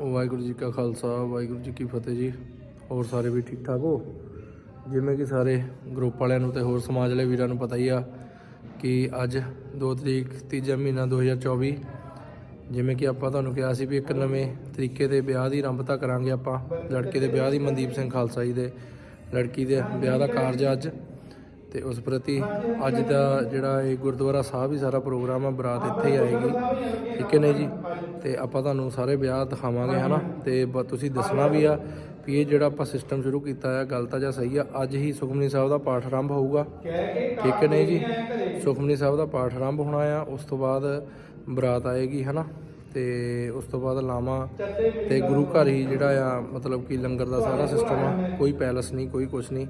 ਵਾਹਿਗੁਰੂ ਜੀ ਕਾ ਖਾਲਸਾ, ਵਾਹਿਗੁਰੂ ਜੀ ਕੀ ਫਤਿਹ ਜੀ। ਹੋਰ ਸਾਰੇ ਵੀ ਠੀਕ ਠਾਕ ਹੋ? ਜਿਵੇਂ ਕਿ ਸਾਰੇ ਗਰੁੱਪ ਵਾਲਿਆਂ ਨੂੰ ਤੇ ਹੋਰ ਸਮਾਜ ਵਾਲੇ ਵੀਰਾਂ ਨੂੰ ਪਤਾ ਹੀ ਆ ਕਿ ਅੱਜ 2 ਤਰੀਕ, ਤੀਜਾ ਮਹੀਨਾ 2024 ਜਿਵੇਂ ਕਿ ਆਪਾਂ ਤੁਹਾਨੂੰ ਕਿਹਾ ਸੀ ਵੀ ਇੱਕ ਨਵੇਂ ਤਰੀਕੇ ਦੇ ਵਿਆਹ ਦੀ ਆਰੰਭਤਾ ਕਰਾਂਗੇ ਆਪਾਂ। ਲੜਕੇ ਦੇ ਵਿਆਹ ਦੀ ਮਨਦੀਪ ਸਿੰਘ ਖਾਲਸਾ ਜੀ ਦੇ, ਲੜਕੀ ਦੇ ਵਿਆਹ ਦਾ ਕਾਰਜ ਅੱਜ। ਤੇ ਉਸ ਪ੍ਰਤੀ ਅੱਜ ਦਾ ਜਿਹੜਾ ਇਹ ਗੁਰਦੁਆਰਾ ਸਾਹਿਬ ਹੀ ਸਾਰਾ ਪ੍ਰੋਗਰਾਮ ਆ, ਬਰਾਤ ਇੱਥੇ ਹੀ ਆਏਗੀ। ਠੀਕ ਹੈ ਨੇ ਜੀ? ਤੇ ਆਪਾਂ ਤੁਹਾਨੂੰ ਸਾਰੇ ਵਿਆਹ ਦਿਖਾਵਾਂਗੇ, ਹਨਾ? ਤੇ ਬ- ਤੁਸੀਂ ਦੱਸਣਾ ਵੀ ਆ ਵੀ ਇਹ ਜਿਹੜਾ ਆਪਾਂ ਸਿਸਟਮ ਸ਼ੁਰੂ ਕੀਤਾ ਆ, ਗੱਲ ਤਾਂ ਜਾਂ ਸਹੀ ਆ, ਅੱਜ ਹੀ ਸੁਖਮਨੀ ਸਾਹਿਬ ਦਾ ਪਾਠ ਆਰੰਭ ਹੋਊਗਾ। ਠੀਕ ਹੈ ਨੇ ਜੀ? ਸੁਖਮਨੀ ਸਾਹਿਬ ਦਾ ਪਾਠ ਆਰੰਭ ਹੋਣਾ ਆ, ਉਸ ਤੋਂ ਬਾਅਦ ਬਰਾਤ ਆਏਗੀ, ਹਨਾ? ਤੇ ਉਸ ਤੋਂ ਬਾਅਦ ਲਾਵਾਂ ਤੇ ਗੁਰੂ ਘਰ ਹੀ ਜਿਹੜਾ ਆ, ਮਤਲਬ ਕਿ ਲੰਗਰ ਦਾ ਸਾਰਾ ਸਿਸਟਮ ਆ, ਕੋਈ ਪੈਲਸ ਨਹੀਂ, ਕੋਈ ਕੁਝ ਨਹੀਂ।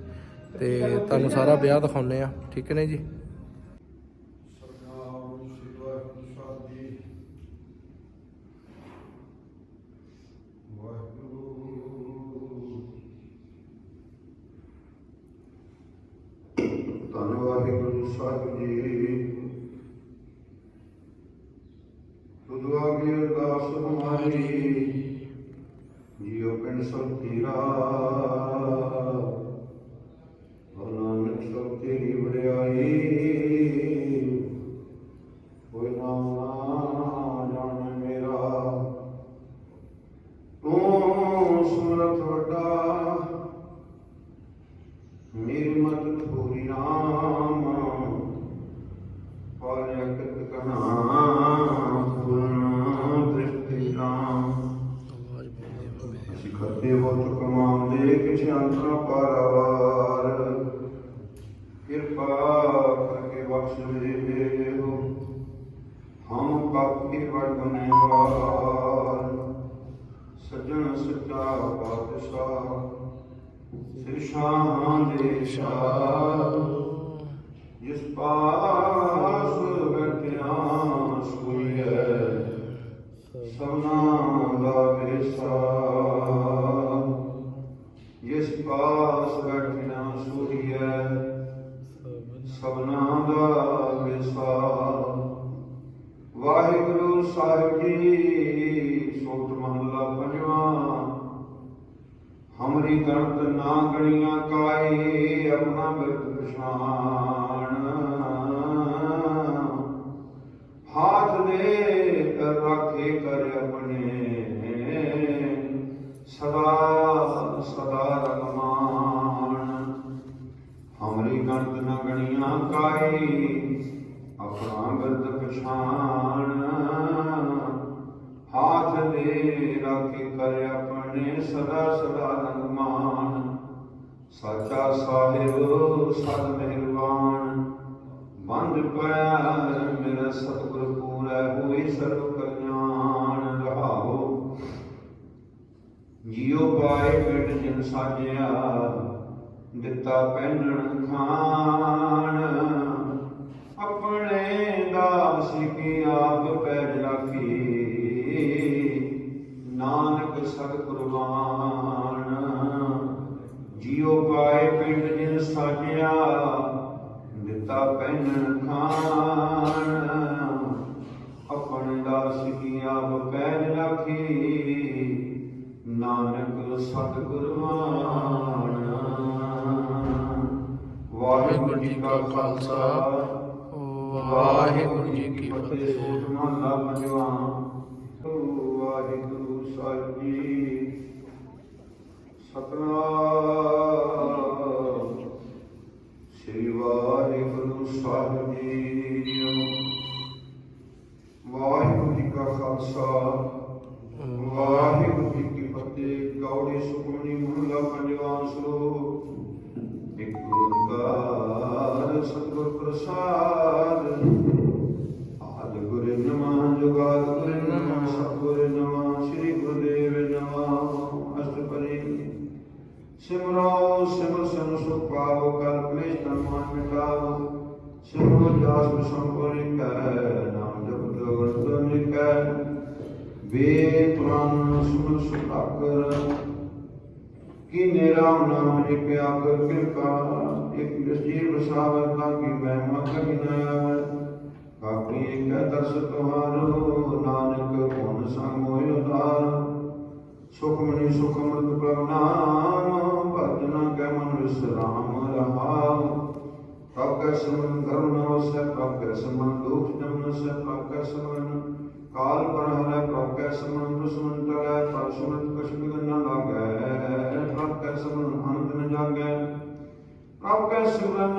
ਤੇ ਤੁਹਾਨੂੰ ਸਾਰਾ ਵਿਆਹ ਦਿਖਾਉਨੇ ਆ ਠੀਕ ਹੈ ਨੇ ਜੀ? ਕਮਾਉਂਦੇ ਅੰਤਰਾ ਪਾਰਾਵਾਰ। ਕਿਰਪਾ ਕਰਕੇ ਬਖਸ਼ ਦੇ ਹੋ ਹਮ ਪਾਪੀ ਵਡ ਸਜਣ ਸੱਚਾ ਪਾਤਸ਼ਾਹ। ਸਿਰ ਸ਼ਾਨ ਦੇ ਸ਼ਾਹ। ਹਾਥ ਦੇ ਕਰ ਰਾਖੇ ਕਰ ਆਪਣੇ। ਸਦਾ ਸਦਾ ਰਗਮਾਨ ਹਮਰੀ ਸਾਚਾ ਸਾਹਿਬ ਸਦ ਮਿਹਰਬਾਨ। ਬੰਦ ਪਿਆ ਮੇਰਾ ਸਤਿਗੁਰ ਪੂਰਾ ਹੋਈ ਸਰਬ ਕਲਿਆਣ ਰਹਾਓ। ਜੀਉ ਪਾਏ ਪਿੰਡ ਜਿਨ ਸਾਜਿਆ, ਦਿੱਤਾ ਪਹਿਨਣ ਖਾਨ ਆਪਣੇ ਦਾਸ ਕੀ ਆਪ ਪੈਜ ਰਾਖੀ। ਨਾਨਕ ਸਤ ਓੰਕਾਰ ਸਤਿਗੁਰ ਪ੍ਰਸਾਦ। ਆਦ ਗੁਰ ਨਮਾ ਜੁਗਾਦ ਗੁਰ ਨਮਾ ਸਤਿਗੁਰ ਨਮਾ ਸ੍ਰੀ ਗੁਰਦੇਵ ਨਮਾ ਅਸ਼ਟਪਦੀ। ਸਿਮਰੋ ਸਿਮਰ ਸਨ ਸੁਖ ਪਾਵੋ ਕਰ ਕਲੇਸ਼ ਤਨ ਮਨ ਮਿਟਾਵੋ। ਸਿਮਰੋ ਜਾਸ ਸੰਪੂਰਨ ਕੈ ਨਾਮ ਜਪ ਜੋਗਨ ਤੁਮ ਕੈ ਵੇ ਪੁਰਾਨ ਸੁਨ ਸੁਖਾਕਰ ਕੀਨੇ ਰਾਮ ਨਾਮ ਜਪਿਆ ਕਰ ਕਿਰਪਾ। ਇੱਕ ਜਸਜੀਰ ਵਸਾਵਰ ਤਾਂ ਕੀ ਮੈਂ ਮਗਨ ਨਾ ਆਵੈ ਕਾਪੀ ਇੱਕ ਦਰਸ ਤੁਹਾਰੋ, ਨਾਨਕ ਗੁਣ ਸੰਗ ਮੋਇ ਉਤਾਰ। ਸੁਖ ਮਨੀ ਸੁਖ ਮਤ ਪ੍ਰਭ ਨਾਮ ਭਜਨ ਕੈ ਮਨ ਵਿਸਰਾਮ ਰਹਾਉ। ਪ੍ਰਭ ਕੈ ਸਿਮਰਨ ਕਰੁਣ ਵਸੈ ਪ੍ਰਭ ਕੈ ਸਿਮਰਨ ਦੁਖ ਜਮ ਨਸੈ ਪ੍ਰਭ ਕੈ ਸਿਮਰਨ ਕਾਲ ਪਰ ਹਰੈ ਪ੍ਰਭ ਕੈ ਸਿਮਰਨ ਦੁਸ਼ਮਨ ਟਰੈ ਪ੍ਰਭ ਸਿਮਰਨ ਕਛ ਬਿਗਨ ਨ ਲਾਗੈ ਪ੍ਰਭ ਕੈ ਸਿਮਰਨ ਅਨੰਤ ਨ ਜਾਗੈ। ਪ੍ਰਭ ਕੈ ਸਿਮਰਨ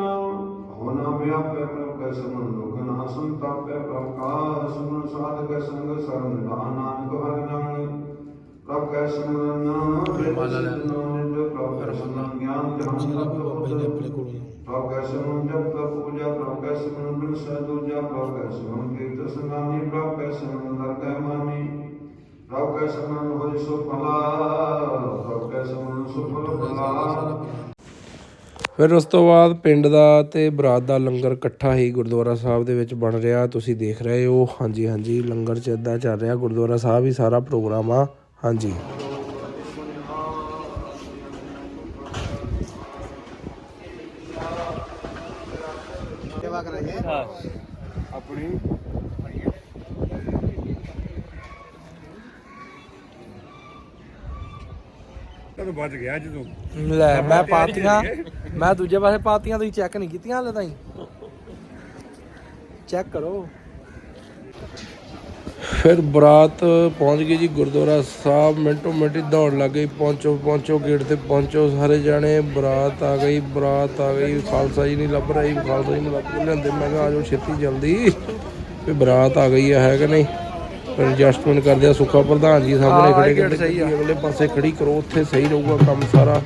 ਹੋਣਾ ਵਿਆਪੈ ਪ੍ਰਭ ਕੈ ਸਿਮਰਨ ਦੁਖ ਨਾ ਸੰਤਾਪੈ ਪ੍ਰਭ ਕਾ ਸਿਮਰਨ ਸਾਧ ਕੈ ਸੰਗ ਸਰਨ ਦਾਨ ਨਾਨਕ ਹਰਿ ਨਾਮ। ਪ੍ਰਭ ਕੈ ਸਿਮਰਨ ਪ੍ਰਭ ਕੈ ਸਿਮਰਨ ਗਿਆਨ ਸਤਿ ਪ੍ਰਭ ਕੈ ਸਿਮਰਨ ਜਪ ਤਪ ਪੂਜਾ ਪ੍ਰਭ ਕੈ ਸਿਮਰਨ ਬਿਨ ਦੂਜਾ ਪ੍ਰਭ ਕੈ ਸਿਮਰਨ ਕੀਰਤ ਸੰਗਾਮੀ ਪ੍ਰਭ ਕੈ ਸਿਮਰਨ ਦਰ ਕੈ ਮਾਮੀ ਪ੍ਰਭ ਕੈ ਸਿਮਰਨ ਹੋਇ ਸੋ ਭਲਾ ਪ੍ਰਭ ਕੈ ਸਿਮਰਨ ਸੁਫਲ ਭਲਾ ਫਿਰ ਉਸ ਤੋਂ ਬਾਅਦ ਪਿੰਡ ਦਾ ਤੇ ਬਰਾਤ ਦਾ ਲੰਗਰ ਇਕੱਠਾ ਹੀ ਗੁਰਦੁਆਰਾ ਸਾਹਿਬ ਦੇ ਵਿੱਚ ਬਣ ਰਿਹਾ। ਤੁਸੀਂ ਦੇਖ ਰਹੇ ਹੋ ਹਾਂਜੀ ਹਾਂਜੀ ਲੰਗਰ ਚ ਇਦਾਂ ਚੱਲ ਰਿਹਾ। ਗੁਰਦੁਆਰਾ ਸਾਹਿਬ ਹੀ ਸਾਰਾ ਪ੍ਰੋਗਰਾਮ ਆ ਹਾਂਜੀ। ਤੈਨੂੰ ਬਚ ਗਿਆ ਜਦੋਂ। ਲੈ ਮੈਂ ਪਾਤੀਆਂ ਮੈਂ ਦੂਜੇ ਪਾਸੇ ਪਾਤੀਆਂ ਤੁਸੀਂ ਚੈੱਕ ਨਹੀਂ ਕੀਤੀਆਂ ਹਲੇ ਤਾਈਂ? ਚੈੱਕ ਕਰੋ। ਫਿਰ ਬਰਾਤ ਪਹੁੰਚ ਗਈ ਜੀ ਗੁਰਦੁਆਰਾ ਸਾਹਿਬ ਮਿੰਟੋ ਮਿੰਟ ਦੌੜ ਲੱਗ ਗਈ। ਪਹੁੰਚੋ ਪਹੁੰਚੋ ਗੇਟ ਤੇ ਪਹੁੰਚੋ। ਸਾਰੇ ਜਾਣੇ ਬਰਾਤ ਆ ਗਈ ਬਰਾਤ ਆ ਗਈ। ਖਾਲਸਾ ਜੀ ਨਹੀਂ ਲੱਭ ਰਹੀ ਖਾਲਸਾ ਜੀ ਨੂੰ ਲੱਭ ਕੇ ਲਿਆਂਦੇ ਮੈਂ ਕਿਹਾ ਆਜੋ ਛੇਤੀ ਜਲਦੀ। ਵੀ ਬਰਾਤ ਆ ਗਈ ਆ ਹੈ ਕਿ ਨਹੀਂ? ਐਡਜਸਟਮੈਂਟ ਕਰਦੇ ਆ ਸੁੱਖਾ ਪ੍ਰਧਾਨ ਜੀ ਸਾਹਮਣੇ ਖੜੇ ਸਹੀ ਅਗਲੇ ਪਾਸੇ ਖੜੀ ਕਰੋ ਉੱਥੇ ਸਹੀ ਰਹੂਗਾ ਕੰਮ ਸਾਰਾ।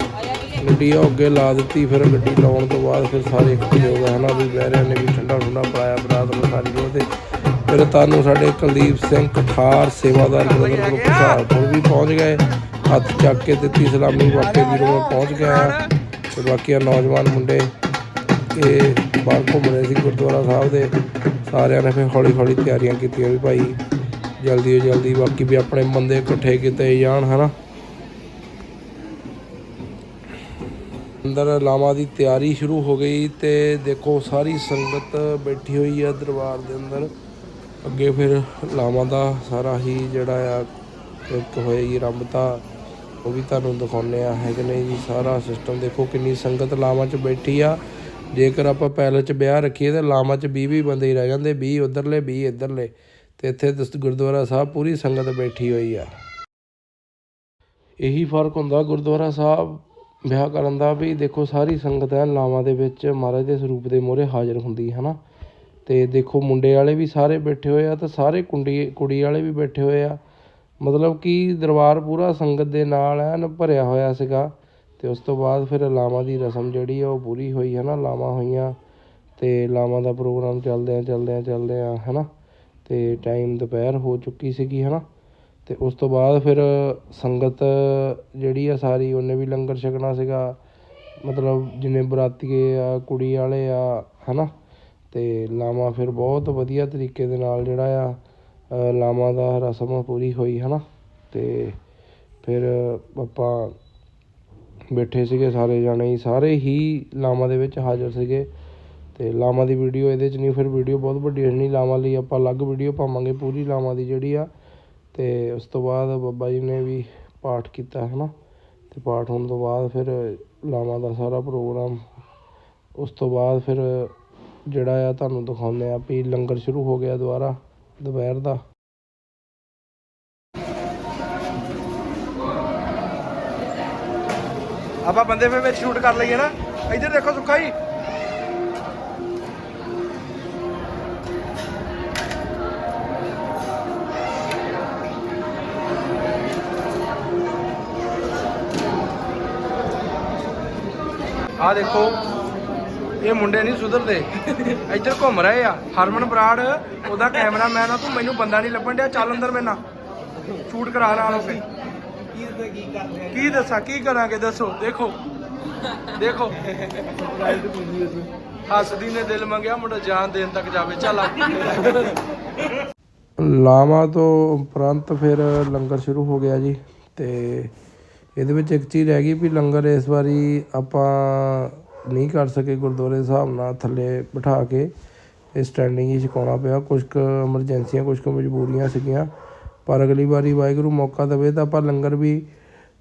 ਗੱਡੀ ਆ ਅੱਗੇ ਲਾ ਦਿੱਤੀ ਫਿਰ ਗੱਡੀ ਲਾਉਣ ਤੋਂ ਬਾਅਦ ਫਿਰ ਸਾਰੇ ਇਕੱਠੇ ਹੋ ਗਏ। ਹਨਾ ਵੀ ਬਹਿਰਿਆਂ ਨੇ ਵੀ ਠੰਡਾ ਠੰਡਾ ਪਾਇਆ ਬਰਾਤ ਨੂੰ ਸਾਰੀ ਨੂੰ ਤੇ ਫਿਰ ਤੁਹਾਨੂੰ ਸਾਡੇ ਕੁਲਦੀਪ ਸਿੰਘ ਕਠਾਰ ਸੇਵਾਦਾਰ ਬ੍ਰਦਰ ਗਰੁੱਪ ਹੁਸ਼ਿਆਰਪੁਰ ਵੀ ਪਹੁੰਚ ਗਏ। ਹੱਥ ਚੱਕ ਕੇ ਦਿੱਤੀ ਸਲਾਮੀ ਵਾਕੇ ਵੀਰੋਂ ਮੈਂ ਪਹੁੰਚ ਗਿਆ। ਤੇ ਬਾਕੀ ਆ ਨੌਜਵਾਨ ਮੁੰਡੇ ਇਹ ਬਾਹਰ ਘੁੰਮ ਰਹੇ ਸੀ ਗੁਰਦੁਆਰਾ ਸਾਹਿਬ ਦੇ। ਸਾਰਿਆਂ ਨੇ ਫਿਰ ਹੌਲੀ ਹੌਲੀ ਤਿਆਰੀਆਂ ਕੀਤੀਆਂ ਵੀ ਭਾਈ। ਜਲਦੀ ਤੋਂ ਜਲਦੀ ਬਾਕੀ ਵੀ ਆਪਣੇ ਬੰਦੇ ਇਕੱਠੇ ਕਿਤੇ ਜਾਣ, ਹਨਾ। ਅੰਦਰ ਲਾਵਾਂ ਦੀ ਤਿਆਰੀ ਸ਼ੁਰੂ ਹੋ ਗਈ ਤੇ ਦੇਖੋ ਸਾਰੀ ਸੰਗਤ ਬੈਠੀ ਹੋਈ ਆ ਦਰਬਾਰ ਦੇ ਅੰਦਰ। ਅੱਗੇ ਫਿਰ ਲਾਵਾਂ ਦਾ ਸਾਰਾ ਹੀ ਜਿਹੜਾ ਆ, ਇੱਕ ਹੋਏਗੀ ਜੀ ਰੰਭਤਾ ਉਹ ਵੀ ਤੁਹਾਨੂੰ ਦਿਖਾਉਂਦੇ ਆ, ਹੈ ਕਿ ਨਹੀਂ ਜੀ? ਸਾਰਾ ਸਿਸਟਮ ਦੇਖੋ ਕਿੰਨੀ ਸੰਗਤ ਲਾਵਾਂ 'ਚ ਬੈਠੀ ਆ। ਜੇਕਰ ਆਪਾਂ ਪੈਲਸ 'ਚ ਵਿਆਹ ਰੱਖੀਏ ਤਾਂ ਲਾਵਾਂ 'ਚ 20 20 ਬੰਦੇ ਹੀ ਰਹਿ ਜਾਂਦੇ 20 ਉਧਰਲੇ 20 ਇੱਧਰਲੇ। ਤੇ ਇੱਥੇ ਦਸ- ਗੁਰਦੁਆਰਾ ਸਾਹਿਬ ਪੂਰੀ ਸੰਗਤ ਬੈਠੀ ਹੋਈ ਆ। ਇਹੀ ਫ਼ਰਕ ਹੁੰਦਾ ਗੁਰਦੁਆਰਾ ਸਾਹਿਬ ਵਿਆਹ ਕਰਨ ਦਾ ਵੀ ਦੇਖੋ ਸਾਰੀ ਸੰਗਤ ਹੈ ਲਾਵਾਂ ਦੇ ਵਿੱਚ ਮਹਾਰਾਜ ਦੇ ਸਰੂਪ ਦੇ ਮੂਹਰੇ ਹਾਜ਼ਰ ਹੁੰਦੀ ਹੈ ਨਾ ਤੇ ਦੇਖੋ ਮੁੰਡੇ ਵਾਲੇ ਵੀ ਸਾਰੇ ਬੈਠੇ ਹੋਏ ਆ ਤੇ ਸਾਰੇ ਕੁੰਡੀ ਕੁੜੀ ਵਾਲੇ ਵੀ ਬੈਠੇ ਹੋਏ ਆ। ਮਤਲਬ ਕਿ ਦਰਬਾਰ ਪੂਰਾ ਸੰਗਤ ਦੇ ਨਾਲ ਐਨ ਭਰਿਆ ਹੋਇਆ ਸੀਗਾ ਤੇ ਉਸ ਤੋਂ ਬਾਅਦ ਫਿਰ ਲਾਵਾਂ ਦੀ ਰਸਮ ਜਿਹੜੀ ਆ ਉਹ ਪੂਰੀ ਹੋਈ ਹੈ ਨਾ ਲਾਵਾਂ ਹੋਈਆਂ ਤੇ ਲਾਵਾਂ ਦਾ ਪ੍ਰੋਗਰਾਮ ਚੱਲਦਿਆਂ ਚੱਲਦਿਆਂ ਚੱਲਦਿਆਂ ਹੈ ਨਾ ਅਤੇ ਟਾਈਮ ਦੁਪਹਿਰ ਹੋ ਚੁੱਕੀ ਸੀਗੀ ਹੈ ਨਾ ਅਤੇ ਉਸ ਤੋਂ ਬਾਅਦ ਫਿਰ ਸੰਗਤ ਜਿਹੜੀ ਆ ਸਾਰੀ, ਉਹਨੇ ਵੀ ਲੰਗਰ ਛਕਣਾ ਸੀਗਾ। ਮਤਲਬ ਜਿੰਨੇ ਬਰਾਤੀਏ ਆ, ਕੁੜੀ ਵਾਲੇ ਆ ਹੈ ਨਾ ਅਤੇ ਲਾਵਾਂ ਫਿਰ ਬਹੁਤ ਵਧੀਆ ਤਰੀਕੇ ਦੇ ਨਾਲ ਜਿਹੜਾ ਆ ਲਾਵਾਂ ਦਾ ਰਸਮ ਪੂਰੀ ਹੋਈ ਹੈ ਨਾ ਅਤੇ ਫਿਰ ਆਪਾਂ ਬੈਠੇ ਸੀਗੇ ਸਾਰੇ ਜਾਣੇ ਹੀ, ਸਾਰੇ ਹੀ ਲਾਵਾਂ ਦੇ ਵਿੱਚ ਹਾਜ਼ਰ ਸੀਗੇ। ਅਤੇ ਲਾਵਾਂ ਦੀ ਵੀਡੀਓ ਇਹਦੇ ਚ ਨਹੀਂ, ਫਿਰ ਵੀਡੀਓ ਬਹੁਤ ਵੱਡੀ ਨਹੀਂ ਲਾਵਾਂ ਲਈ ਆਪਾਂ ਅਲੱਗ ਵੀਡੀਓ ਪਾਵਾਂਗੇ, ਪੂਰੀ ਲਾਵਾਂ ਦੀ ਜਿਹੜੀ ਆ। ਅਤੇ ਉਸ ਤੋਂ ਬਾਅਦ ਬਾਬਾ ਜੀ ਨੇ ਵੀ ਪਾਠ ਕੀਤਾ ਹੈ ਨਾ ਅਤੇ ਪਾਠ ਹੋਣ ਤੋਂ ਬਾਅਦ ਫਿਰ ਲਾਵਾਂ ਦਾ ਸਾਰਾ ਪ੍ਰੋਗਰਾਮ, ਉਸ ਤੋਂ ਬਾਅਦ ਫਿਰ ਜਿਹੜਾ ਆ ਤੁਹਾਨੂੰ ਦਿਖਾਉਂਦੇ ਹਾਂ ਵੀ ਲੰਗਰ ਸ਼ੁਰੂ ਹੋ ਗਿਆ ਦੁਬਾਰਾ, ਦੁਪਹਿਰ ਦਾ। ਆਪਾਂ ਬੰਦੇ ਫੇ ਵਿੱਚ ਸ਼ੂਟ ਕਰ ਲਈਏ ਨਾ। ਇੱਧਰ ਦੇਖੋ ਸੁੱਖਾ ਜੀ। ਆ ਦੇਖੋ ਇਹ ਮੁੰਡੇ ਨਹੀਂ ਸੁਧਰਦੇ। ਇੱਧਰ ਘੁੰਮ ਰਹੇ ਆ। ਹਰਮਨ ਬਰਾੜ ਉਹਦਾ ਕੈਮਰਾਮੈਨ ਆ ਤੂੰ ਮੈਨੂੰ ਬੰਦਾ ਨਹੀਂ ਲੱਭਣ ਡਿਆ ਚੱਲ ਅੰਦਰ ਮੇਰੇ ਨਾਲ। ਸ਼ੂਟ ਕਰਾ ਨਾਲ। ਹੋ ਕੇ ਕੀ ਦੱਸਾਂ ਕੀ ਕਰਾਂਗੇ ਦੱਸੋ ਦੇਖੋ। ਦੇਖੋ। ਹੱਸਦੀ ਨੇ ਦਿਲ ਮੰਗਿਆ ਮੁੰਡਾ ਜਾਨ ਦੇਣ ਤੱਕ ਜਾਵੇ ਚੱਲ ਆ। ਲਾਵਾਂ ਤੋਂ ਉਪਰੰਤ ਫਿਰ ਲੰਗਰ ਸ਼ੁਰੂ ਹੋ ਗਿਆ ਜੀ ਤੇ ਇਹਦੇ ਵਿੱਚ ਇੱਕ ਚੀਜ਼ ਰਹਿ ਗਈ ਵੀ ਲੰਗਰ ਇਸ ਵਾਰੀ ਆਪਾਂ ਨਹੀਂ ਕਰ ਸਕੇ ਗੁਰਦੁਆਰੇ ਦੇ ਹਿਸਾਬ ਨਾਲ ਥੱਲੇ ਬਿਠਾ ਕੇ ਇਹ ਸਟੈਂਡਿੰਗ ਹੀ ਛਕਾਉਣਾ ਪਿਆ। ਕੁਝ ਕੁ ਐਮਰਜੈਂਸੀਆਂ ਕੁਝ ਕੁ ਮਜਬੂਰੀਆਂ ਸੀਗੀਆਂ। ਪਰ ਅਗਲੀ ਵਾਰੀ ਵਾਹਿਗੁਰੂ ਮੌਕਾ ਦੇਵੇ ਤਾਂ ਆਪਾਂ ਲੰਗਰ ਵੀ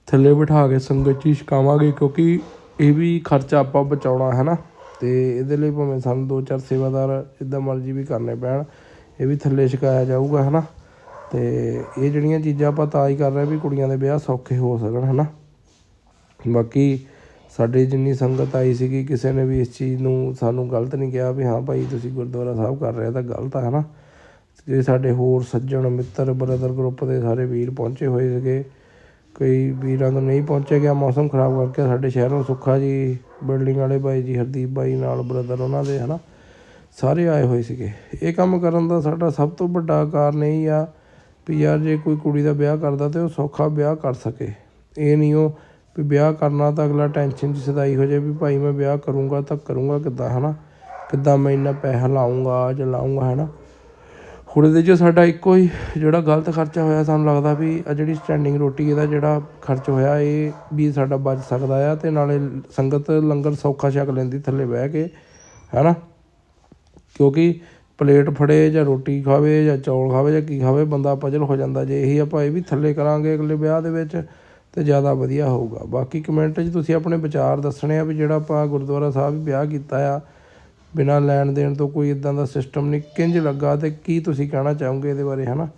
ਥੱਲੇ ਬਿਠਾ ਕੇ ਸੰਗਤ 'ਚ ਹੀ ਛਕਾਵਾਂਗੇ ਕਿਉਂਕਿ ਇਹ ਵੀ ਖਰਚਾ ਆਪਾਂ ਬਚਾਉਣਾ ਹੈ ਨਾ ਤੇ ਇਹਦੇ ਲਈ ਭਾਵੇਂ ਸਾਨੂੰ ਦੋ ਚਾਰ ਸੇਵਾਦਾਰ ਜਿੱਦਾਂ ਮਰਜ਼ੀ ਵੀ ਕਰਨੇ ਪੈਣ, ਇਹ ਵੀ ਥੱਲੇ ਛਕਾਇਆ ਜਾਊਗਾ ਹੈ ਨਾ ਤੇ ਇਹ ਜਿਹੜੀਆਂ ਚੀਜ਼ਾਂ ਆਪਾਂ ਤਾਂ ਹੀ ਕਰ ਰਹੇ ਵੀ ਕੁੜੀਆਂ ਦੇ ਵਿਆਹ ਸੌਖੇ ਹੋ ਸਕਣ ਹੈ ਨਾ ਬਾਕੀ ਸਾਡੇ ਜਿੰਨੀ ਸੰਗਤ ਆਈ ਸੀਗੀ, ਕਿਸੇ ਨੇ ਵੀ ਇਸ ਚੀਜ਼ ਨੂੰ ਸਾਨੂੰ ਗਲਤ ਨਹੀਂ ਕਿਹਾ ਵੀ ਹਾਂ ਭਾਈ ਤੁਸੀਂ ਗੁਰਦੁਆਰਾ ਸਾਹਿਬ ਕਰ ਰਹੇ ਤਾਂ ਗਲਤ ਆ, ਹਨਾ? ਜੇ ਸਾਡੇ ਹੋਰ ਸੱਜਣ, ਮਿੱਤਰ ਬ੍ਰਦਰ ਗਰੁੱਪ ਦੇ ਸਾਰੇ ਵੀਰ ਪਹੁੰਚੇ ਹੋਏ ਸੀਗੇ। ਕਈ ਵੀਰਾਂ ਤੋਂ ਨਹੀਂ ਪਹੁੰਚੇ ਗਿਆ, ਮੌਸਮ ਖਰਾਬ ਕਰਕੇ ਸਾਡੇ ਸ਼ਹਿਰੋਂ ਸੁੱਖਾ ਜੀ, ਬਿਲਡਿੰਗ ਵਾਲੇ ਬਾਈ ਜੀ, ਹਰਦੀਪ ਬਾਈ ਨਾਲ ਬ੍ਰਦਰ ਉਹਨਾਂ ਦੇ, ਹਨਾ? ਸਾਰੇ ਆਏ ਹੋਏ ਸੀਗੇ। ਇਹ ਕੰਮ ਕਰਨ ਦਾ ਸਾਡਾ ਸਭ ਤੋਂ ਵੱਡਾ ਕਾਰਨ ਇਹ ਆ ਵੀ ਯਾਰ ਜੇ ਕੋਈ ਕੁੜੀ ਦਾ ਵਿਆਹ ਕਰਦਾ ਤਾਂ ਉਹ ਸੌਖਾ ਵਿਆਹ ਕਰ ਸਕੇ। ਇਹ ਨਹੀਂ ਉਹ ਵੀ ਵਿਆਹ ਕਰਨਾ ਤਾਂ ਅਗਲਾ ਟੈਨਸ਼ਨ 'ਚ ਸਦਾਈ ਹੋ ਜਾਵੇ ਵੀ ਭਾਈ ਮੈਂ ਵਿਆਹ ਕਰੂੰਗਾ ਤਾਂ ਕਰੂੰਗਾ ਕਿੱਦਾਂ ਹੈ ਨਾ ਕਿੱਦਾਂ ਮੈਂ ਇੰਨਾ ਪੈਸਾ ਲਾਉਂਗਾ ਜਾਂ ਲਾਉਂਗਾ ਨਾ ਹੁਣ ਇਹਦੇ 'ਚ ਸਾਡਾ ਇੱਕੋ ਹੀ ਜਿਹੜਾ ਗਲਤ ਖਰਚਾ ਹੋਇਆ, ਸਾਨੂੰ ਲੱਗਦਾ ਵੀ ਆ ਜਿਹੜੀ ਸਟੈਂਡਿੰਗ ਰੋਟੀ ਇਹਦਾ ਜਿਹੜਾ ਖਰਚ ਹੋਇਆ, ਇਹ ਵੀ ਸਾਡਾ ਬਚ ਸਕਦਾ ਆ ਤੇ ਨਾਲੇ ਸੰਗਤ ਲੰਗਰ ਸੌਖਾ ਛਕ ਲੈਂਦੀ ਥੱਲੇ ਬਹਿ ਕੇ ਹੈ ਨਾ ਕਿਉਂਕਿ ਪਲੇਟ ਫੜੇ ਜਾਂ ਰੋਟੀ ਖਾਵੇ ਜਾਂ ਚੌਲ ਖਾਵੇ ਜਾਂ ਕੀ ਖਾਵੇ, ਬੰਦਾ ਪਜਲ ਹੋ ਜਾਂਦਾ। ਜੇ ਇਹੀ ਆਪਾਂ ਇਹ ਵੀ ਥੱਲੇ ਕਰਾਂਗੇ ਅਗਲੇ ਵਿਆਹ ਦੇ ਵਿੱਚ, ਤਾਂ ਜ਼ਿਆਦਾ ਵਧੀਆ ਹੋਊਗਾ। ਬਾਕੀ ਕਮੈਂਟ 'ਚ ਤੁਸੀਂ ਆਪਣੇ ਵਿਚਾਰ ਦੱਸਣੇ ਆ ਵੀ ਜਿਹੜਾ ਆਪਾਂ ਗੁਰਦੁਆਰਾ ਸਾਹਿਬ ਵਿਆਹ ਕੀਤਾ ਆ, ਬਿਨਾਂ ਲੈਣ ਦੇਣ ਤੋਂ ਕੋਈ ਇਦਾਂ ਦਾ ਸਿਸਟਮ ਨਹੀਂ, ਕਿੰਜ ਲੱਗਾ ਤੇ ਕੀ ਤੁਸੀਂ ਕਹਿਣਾ ਚਾਹੋਗੇ ਇਹਦੇ ਬਾਰੇ, ਹਨਾ?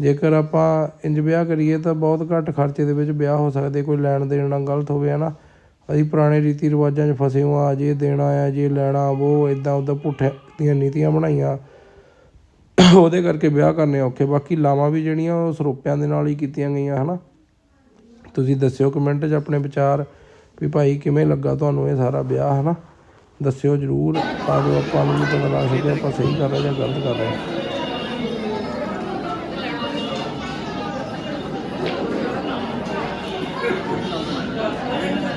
ਜੇਕਰ ਆਪਾਂ ਇੰਜ ਵਿਆਹ ਕਰੀਏ ਤਾਂ ਬਹੁਤ ਘੱਟ ਖਰਚੇ ਦੇ ਵਿੱਚ ਵਿਆਹ ਹੋ ਸਕਦੇ, ਕੋਈ ਲੈਣ ਦੇਣ ਨਾਲ ਗਲਤ ਹੋਵੇ, ਹਨਾ? ਅਸੀਂ ਪੁਰਾਣੇ ਰੀਤੀ ਰਿਵਾਜਾਂ 'ਚ ਫਸੇ ਹਾਂ ਆ, ਜੇ ਦੇਣਾ ਆ, ਜੇ ਲੈਣਾ ਉਹ ਇਦਾਂ ਉਦਾਂ ਪੁੱਠੇ ਦੀਆਂ ਨੀਤੀਆਂ ਬਣਾਈਆਂ। ਉਹਦੇ ਕਰਕੇ ਵਿਆਹ ਕਰਨੇ ਔਖੇ। ਬਾਕੀ ਲਾਵਾਂ ਵੀ ਜਿਹੜੀਆਂ ਉਹ ਸਰੋਪਿਆਂ ਦੇ ਨਾਲ ਹੀ ਕੀਤੀਆਂ ਗਈਆਂ, ਹਨਾ। ਤੁਸੀਂ ਦੱਸਿਓ ਕਮੈਂਟ 'ਚ ਆਪਣੇ ਵਿਚਾਰ ਵੀ ਭਾਈ ਕਿਵੇਂ ਲੱਗਾ ਤੁਹਾਨੂੰ ਇਹ ਸਾਰਾ ਵਿਆਹ, ਹਨਾ। ਦੱਸਿਓ ਜਰੂਰ, ਤਾਂ ਜੋ ਆਪਾਂ ਨੂੰ ਪਤਾ ਲੱਗ ਸਕੇ ਆਪਾਂ ਸਹੀ ਕਰ ਰਹੇ ਜਾਂ ਗਲਤ ਕਰ ਰਹੇ।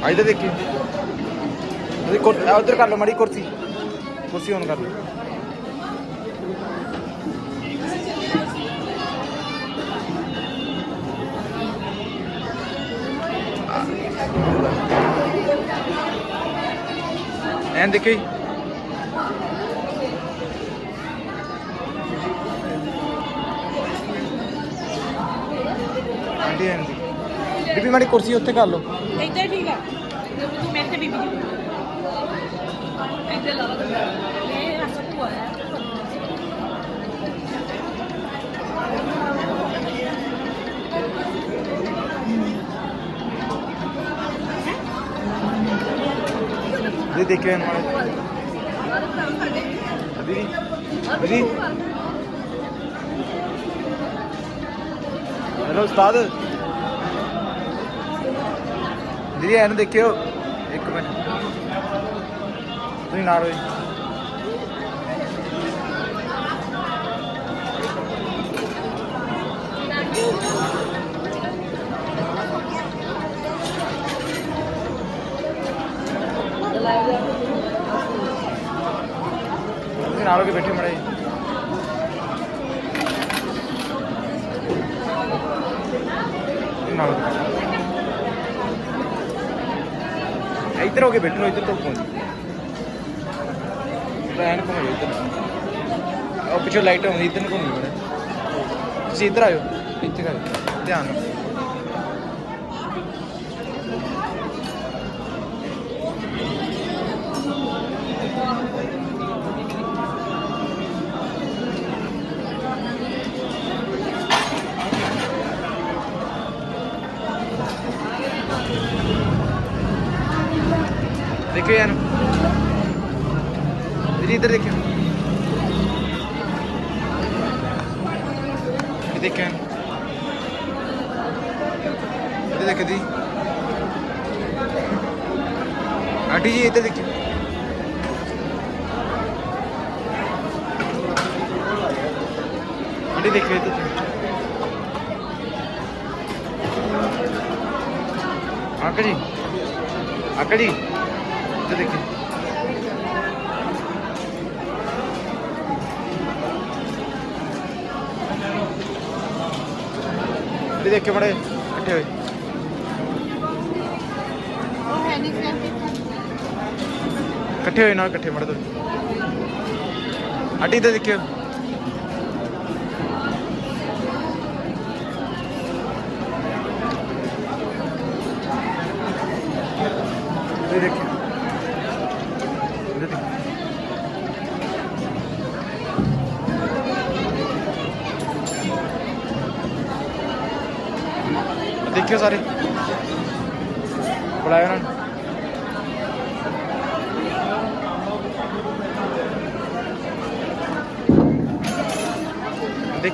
ਹਾਂ ਇਧਰ ਦੇਖੀ। ਉਧਰ ਕਰ ਲਓ ਮਾੜੀ ਕੁਰਸੀ। ਕੁਰਸੀ ਔਨ ਕਰ ਲਓ। ਐਨ ਦੇਖੀ ਆਂਟੀ ਆਂਟੀ ਬੀਬੀ ਮਾੜੀ ਕੁਰਸੀ ਉੱਤੇ ਕਰ ਲਓ ਇੱਧਰ ਠੀਕ ਆ ਤੂੰ ਮੇਰੇ ਤੇ ਬੀਬੀ ਜੀ ਇੱਧਰ ਲਾ ਲਾ ਇਹ ਰਸ ਭੂਆ ਹੈ ਇਹ ਦੇਖਿਓ ਇਹਨਾਂ ਦੀਦੀ ਦੀਦੀ? ਹੈਲੋ, ਉਸਤਾਦ? ਦੀਦੀ ਇਹਨੂੰ ਦੇਖਿਓ। ਇੱਕ ਮਿੰਟ। ਤੁਸੀਂ ਨਾਲ ਹੋਈ ਨਾਲ ਹੋ ਕੇ ਬੈਠੇ ਮੜੇ ਨਾਲ ਹੋ ਕੇ ਬੈਠੋ। ਇੱਧਰ ਹੋ ਕੇ ਬੈਠੋ ਇੱਧਰ ਤੋਂ ਪਹੁੰਚ ਐਨ ਘੁੰਮੋ ਇੱਧਰ। ਉਹ ਪਿੱਛੋਂ ਲਾਈਟ ਆਉਂਦੀ, ਇੱਧਰ ਨੂੰ ਘੁੰਮੋ ਮੜੇ ਤੁਸੀਂ ਇੱਧਰ ਆਇਓ ਇੱਥੇ ਕਰ ਧਿਆਨ ਨਾਲ। ਅੱਗੇ ਹਨ ਵੀਰੇ ਇੱਧਰ ਦੇਖੋ ਇਕੱਠੇ ਹੋਏ ਨਾ ਇਕੱਠੇ ਮੜ ਅੱਡੀ ਤੇ ਦੇਖਿਓ। ਦੇਖ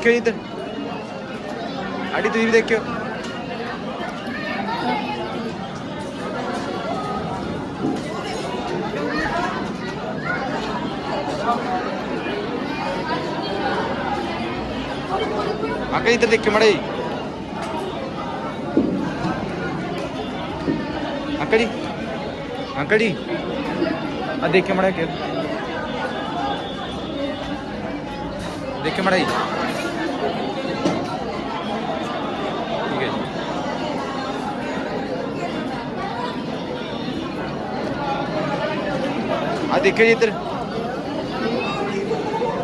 ਦੇਖਿਓ ਜੀ ਇੱਧਰ ਆੜੀ ਤੁਸੀਂ ਵੀ ਦੇਖਿਓ ਅੰਕਲ ਇੱਧਰ ਦੇਖਿਓ ਮੜੇ ਅੰਕਲ ਜੀ ਅੰਕਲ ਜੀ ਆ ਦੇਖਿਓ ਮੜਾ ਕਿ ਦੇਖਿਓ ਮੜਾ ਜੀ ਠੀਕ ਹੈ ਜੀ ਆ ਦੇਖਿਓ ਜੀ ਇੱਧਰ।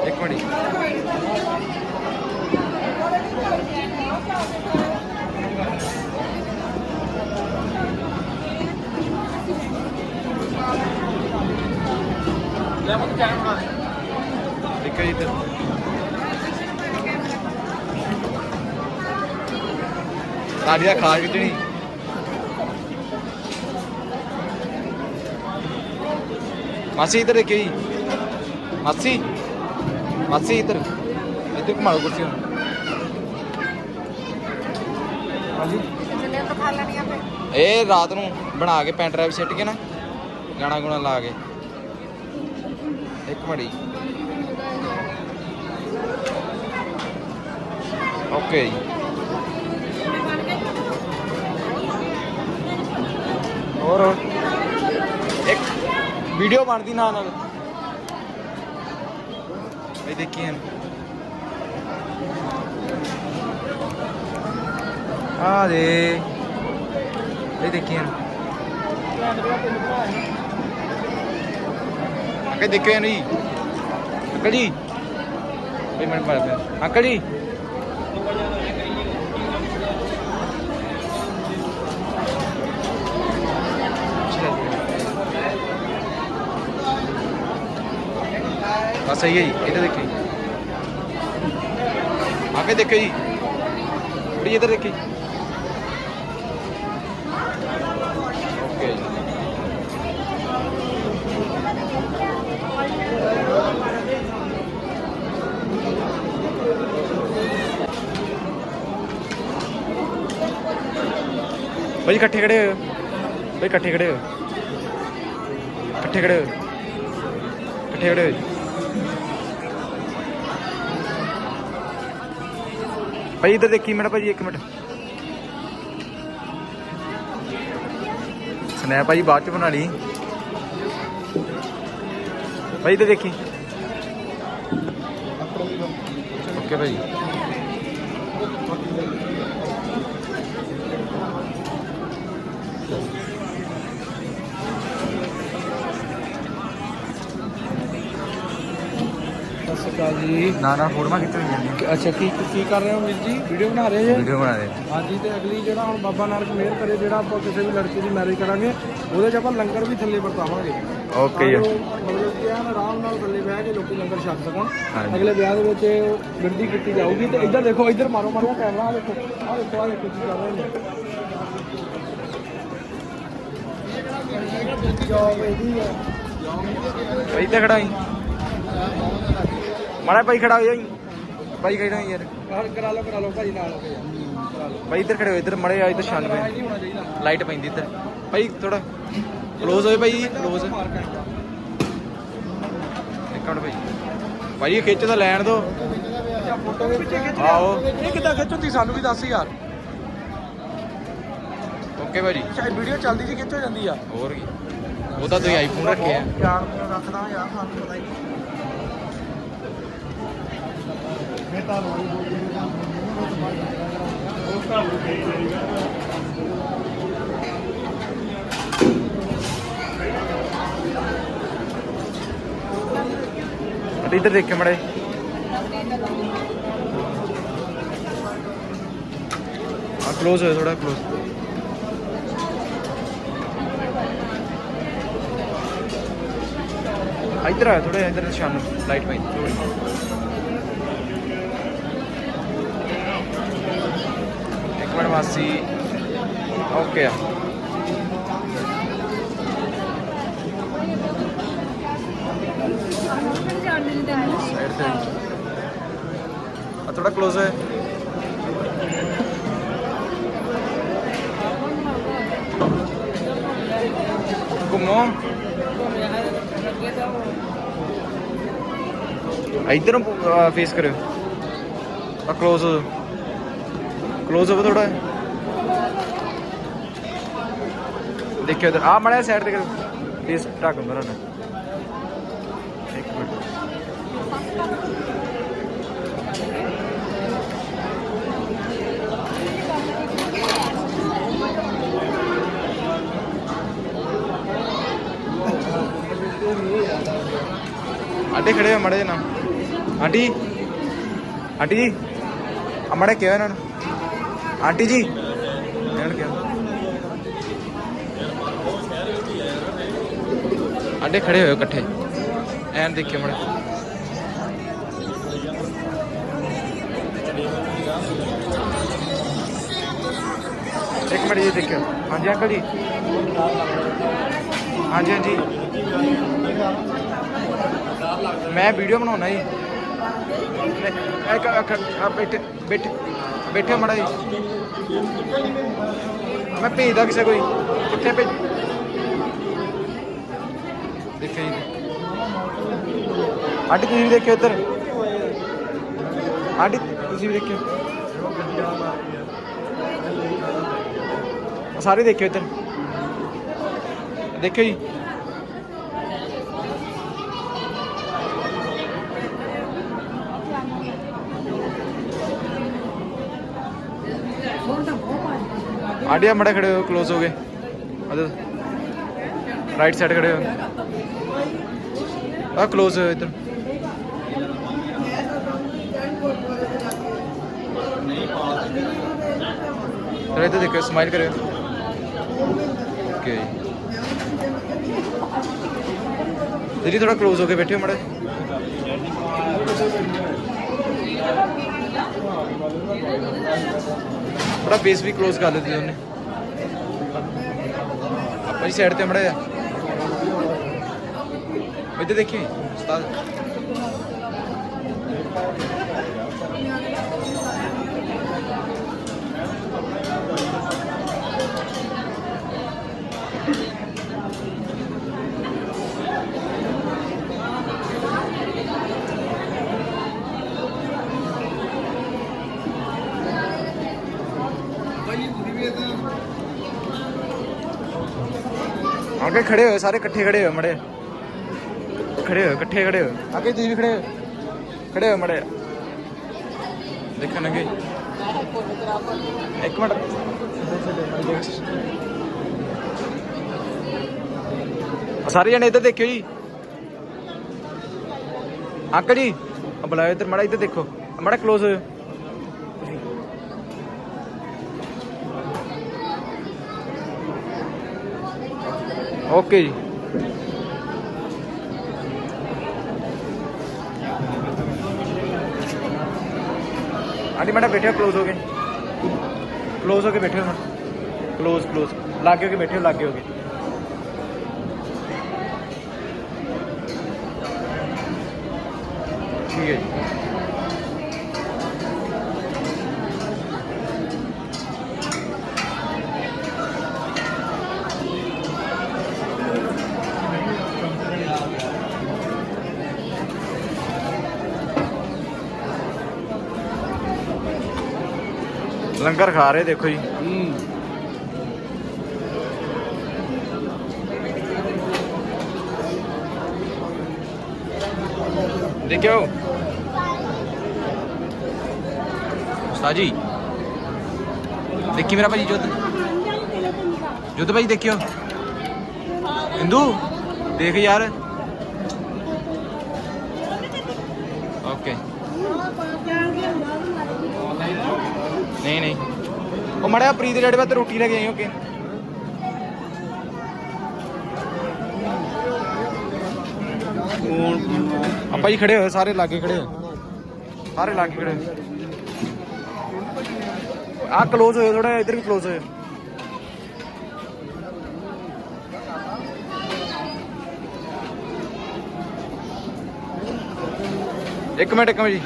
ਇੱਕ ਮਿੰਟ ਜੀ। ਦੇਖਿਓ ਜੀ ਇੱਧਰ। ਸਾਡੀ ਦਾ ਖਾਸ ਖਿਚੜੀ ਮਾਸੀ ਜੀ। ਮਾਸੀ ਮਾਸੀ ਇੱਧਰ। ਇੱਧਰ ਘੁਮਾ ਲਓ ਕੁਰਸੀ ਹੁਣ ਹਾਂਜੀ ਇਹ ਰਾਤ ਨੂੰ ਬਣਾ ਕੇ ਪੈਨ ਡਰਾਈਵ ਸਿੱਟ ਕੇ ਨਾ ਗਾਣਾ ਗੁਣਾ ਲਾ ਕੇ। ਇੱਕ ਜੀ। ਓਕੇ ਜੀ। ਹੋਰ ਹੋਰ ਵੀਡੀਓ ਬਣਦੀ ਨਾਲ ਨਾਲ ਇਹ ਦੇਖੀ ਹਨ ਆ ਦੇ। ਇਹ ਦੇਖੀ ਹਨ ਅੰਕਲ ਦੇਖਿਓ ਨਹੀਂ? ਅੰਕਲ ਜੀ। ਇੱਕ ਮਿੰਟ ਬਾਅਦ। ਅੰਕਲ ਜੀ। ਬਸ ਸਹੀ ਹੈ ਜੀ, ਇੱਧਰ ਦੇਖੀ ਆਗੇ ਦੇਖੋ ਜੀ। ਕੁੜੀ ਇੱਧਰ ਦੇਖੀ। ਓਕੇ ਜੀ। ਭਾਈ ਇਕੱਠੇ ਖੜੇ ਹੋਏ ਭਾਈ ਇਕੱਠੇ ਖੜੇ ਹੋਏ ਇਕੱਠੇ ਖੜੇ ਹੋਏ ਇਕੱਠੇ ਖੜੇ ਹੋਏ ਭਾਈ ਇੱਧਰ ਦੇਖੀ ਮਿੰਟ ਭਾਜੀ ਇੱਕ ਮਿੰਟ। ਸਨੈਪ ਭਾਜੀ ਬਾਅਦ ਚ ਬਣਾ ਲਈ। ਭਾਈ ਇੱਧਰ ਦੇਖੀ। ਓਕੇ ਭਾਈ। ਅਕਾਲ ਜੀ। ਨਾ ਨਾ ਫੋਟੋਆਂ ਖਿੱਚਣ ਜਾਂਦੀਆਂ ਅੱਛਾ ਕੀ ਕੀ ਕਰ ਰਹੇ ਹੋ ਵੀਰ ਜੀ? ਵੀਡੀਓ ਬਣਾ ਰਹੇ ਜੇ? ਵੀਡੀਓ ਬਣਾ ਰਹੇ ਹਾਂਜੀ ਤੇ ਅਗਲੀ ਜਿਹੜਾ ਹੁਣ ਬਾਬਾ ਨਾਨਕ ਮਿਹਰ ਕਰੇ ਜਿਹੜਾ ਆਪਾਂ ਕਿਸੇ ਵੀ ਲੜਕੀ ਦੀ ਮੈਰਿਜ ਕਰਾਂਗੇ ਉਹਦੇ 'ਚ ਆਪਾਂ ਲੰਗਰ ਵੀ ਥੱਲੇ ਵਰਤਾਵਾਂਗੇ। ਓਕੇ ਜੀ। ਮਤਲਬ ਕਿ ਆਰਾਮ ਨਾਲ ਥੱਲੇ ਬਹਿ ਕੇ ਲੋਕੀ ਲੰਗਰ ਛਕ ਸਕਣ। ਅਗਲੇ ਵਿਆਹ ਦੇ ਵਿੱਚ ਵਿਰਦੀ ਕੀਤੀ ਜਾਊਗੀ। ਤੇ ਇੱਧਰ ਦੇਖੋ ਇੱਧਰ ਮਾਰੋ ਮਾਰੋ ਕੈਮਰਾ ਆ ਦੇਖੋ। ਆ ਦੇਖੋ ਆ ਦੇਖੋ ਕੀ ਕਰ ਰਹੇ ਨੇ। ਜੋਬ ਇਹਦੀ ਹੈ ਇੱਧਰ ਖੜਾ ਹੀ। ਮਾੜਾ ਭਾਈ ਖੜਾ ਹੋ ਜਾ ਭਾਈ ਖੜਾ ਹੋ ਯਾਰ। ਕਰਾ ਲਓ ਕਰਾ ਲਓ ਭਾਈ ਨਾਲ ਹੋ ਗਿਆ ਭਾਈ ਇੱਧਰ ਖੜੇ ਹੋ ਇੱਧਰ ਮੜੇ ਆ ਇੱਧਰ ਛਾਨ ਪੈ ਲਾਈਟ ਪੈਂਦੀ ਇੱਧਰ। ਭਾਈ ਥੋੜਾ ক্লোਜ਼ ਹੋਏ ਭਾਈ ক্লোਜ਼ ਇੱਕ ਮਿੰਟ ਭਾਈ। ਭਾਈ ਖਿੱਚ ਤਾਂ ਲੈਣ ਦੋ। ਫੋਟੋ ਵੀ ਪਿੱਛੇ ਖਿੱਚ ਆਓ ਇਹ ਕਿੱਦਾਂ ਖਿੱਚੋਤੀ? ਸਾਨੂੰ ਵੀ ਦੱਸ ਯਾਰ। ਓਕੇ ਭਾਜੀ ਚਾਹੇ ਵੀਡੀਓ ਚੱਲਦੀ ਸੀ ਖਿੱਚ ਹੋ ਜਾਂਦੀ ਆ। ਹੋਰ ਕੀ? ਉਹਦਾ ਤੁਸੀਂ ਆਈਫੋਨ ਰੱਖਿਆ ਯਾਰ ਰੱਖਦਾ ਯਾਰ ਸਾਨੂੰ ਪਤਾ ਹੀ ਨਹੀਂ। ਅਤੇ ਇੱਧਰ ਦੇਖੇ ਮੜੇ ਆ ক্লোਜ਼ ਹੋਇਆ ਥੋੜਾ ক্লোਜ਼ ਇਧਰ ਆ ਥੋੜਾ ਇਧਰ ਨਿਸ਼ਾਨ ਲਾਈਟ ਪਾਈ। ਥੋੜੀ ਇੱਕ ਮਿੰਟ ਮਾਸੀ ਓਕੇ ਆ ਸਾਈਡ ਤੇ ਆ ਥੋੜਾ ক্লোਜ਼ ਹੈ ਘੁੰਮੋ ਇਧਰ ਫੇਸ ਕਰਿਓ ਆ ক্লোਜ਼ ਹੋਵੇ ਥੋੜਾ ਦੇਖਿਓ ਇਧਰ। ਆ ਮੜਿਆ ਸਾਈਡ ਤੇ ਪਲੀਜ਼ ਟੱਕ ਮੇਰਾ ਨਾ। ਇੱਕ ਖੜੇ ਮੜੇ ਨਾ। ਆਂਟੀ। ਆਂਟੀ ਜੀ। ਅਮੜੇ ਕਿਹਾ ਇਹਨਾਂ ਆਂਟੀ ਜੀ। ਇਹਨਾਂ ਨੂੰ ਕਿਹਾ ਆਂਟੀ ਖੜੇ ਹੋਏ ਇਕੱਠੇ। ਐਨ ਦੇਖਿਓ ਮੜੇ ਇੱਕ ਮਿੰਟ ਜੀ ਦੇਖਿਓ। ਹਾਂਜੀ ਅੰਕਲ ਜੀ। ਹਾਂਜੀ ਹਾਂਜੀ। ਮੈਂ ਵੀਡੀਓ ਬਣਾਉਣਾ ਜੀ। ਇੱਕ ਬੈਠੇ। ਬੈਠੇ ਬੈਠੇ ਮੜਾ ਜੀ। ਮੈਂ ਭੇਜਦਾ ਕਿਸੇ ਕੋਈ, ਕਿੱਥੇ ਭੇਜ ਦੇਖਿਓ ਜੀ। ਆਂਟੀ, ਤੁਸੀਂ ਵੀ ਦੇਖਿਓ ਇੱਧਰ। ਆਂਟੀ, ਤੁਸੀਂ ਵੀ ਦੇਖਿਓ। ਸਾਰੇ ਦੇਖਿਓ ਇੱਧਰ। ਦੇਖਿਓ ਜੀ। ਆੜਿਆ ਮੜਾ ਖੜੇ ਹੋ ক্লোਜ਼ ਹੋ ਗਏ। ਅਦਰ ਰਾਈਟ ਸਾਈਡ ਖੜੇ ਹੋ ਆ ক্লোਜ਼ ਹੋ ਇਧਰ। ਨਹੀਂ ਇੱਧਰ ਦੇਖੋ ਸਮਾਈਲ ਕਰਿਓ। ਓਕੇ ਜਿਹੜੀ ਥੋੜਾ ক্লোਜ਼ ਹੋ ਕੇ ਬੈਠੇ ਹੋ ਮੜਾ Thank you. ਥੋੜਾ ਬੇਸ ਵੀ ক্লোਜ਼ ਕਰ ਲਿੱਤੀ ਉਹਨੇ। ਆਪਾਂ ਜੀ ਸਾਈਡ ਤੇ ਮੜਾ ਜਾ ਦੇਖੀ ਉਸਤਾਦ। ਆਗੇ ਖੜੇ ਹੋਏ ਸਾਰੇ ਇਕੱਠੇ ਖੜੇ ਹੋਏ ਮੜੇ। ਖੜੇ ਹੋਏ ਇਕੱਠੇ ਖੜੇ ਹੋਏ। ਆਗੇ ਤੁਸੀਂ ਵੀ ਖੜੇ ਹੋਏ। ਖੜੇ ਹੋਏ ਮੜੇ। ਦੇਖਣਗੇ ਇੱਕ ਮਿੰਟ। ਸਾਰੇ ਜਣੇ ਇੱਧਰ ਦੇਖਿਓ ਜੀ। ਅੰਕਲ ਜੀ ਆ ਬੁਲਾਓ ਇੱਧਰ ਮੜਾ ਇੱਧਰ ਦੇਖੋ। ਮੜਾ ক্লোਜ਼ ਹੋਇਓ। ओके जी आंटी, मैडम, बैठे हो क्लोज हो गए क्लोज होके बैठे हो क्लोज क्लोज लागे हो गए बैठे हो, लागे हो गए ਲੰਗਰ ਖਾ ਰਹੇ ਦੇਖੋ ਜੀ। ਦੇਖਿਓ। ਸਾਜੀ ਦੇਖੀ ਮੇਰਾ ਭਾਜੀ ਜੁੱਧ ਜੁੱਧ ਭਾਜੀ ਦੇਖਿਓ। ਇੰਦੂ, ਦੇਖ ਯਾਰ ਓਕੇ ਨਹੀਂ ਨਹੀਂ ਉਹ ਮੜਿਆ ਪ੍ਰੀਤ ਜਿਹੜੇ ਵਾ ਤੇ ਰੋਟੀ ਲੈ ਕੇ ਆਈ ਓਕੇ। ਆਪਾਂ ਜੀ ਖੜੇ ਹੋਏ, ਸਾਰੇ ਲਾਗੇ ਖੜੇ ਹੋਏ। ਸਾਰੇ ਲਾਗੇ ਖੜੇ ਆ ক্লোਜ਼ ਹੋਏ ਥੋੜਾ ਇੱਧਰ ਵੀ ਕਲੋਜ ਹੋਏ। ਇੱਕ ਮਿੰਟ ਇੱਕ ਮਿੰਟ ਜੀ।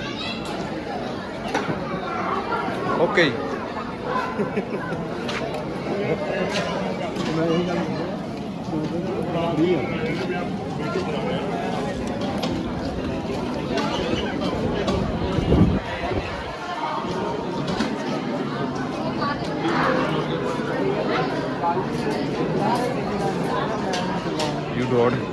ਓਕੇ ਜੀ। you do order.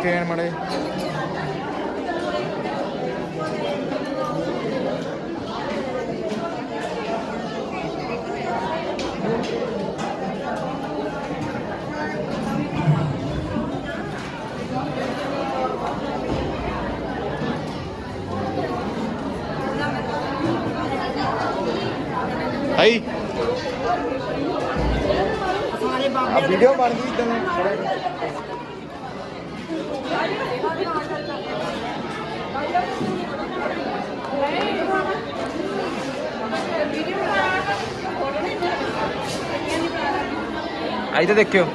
ਇਹ ਦੇਖੇ ਮੜੇ। ਹਾਈ ਆ ਵੀਡੀਓ ਬਣ ਗਈ ਤੈਨੂੰ ਆਈ ਤਾਂ ਦੇਖਿਓ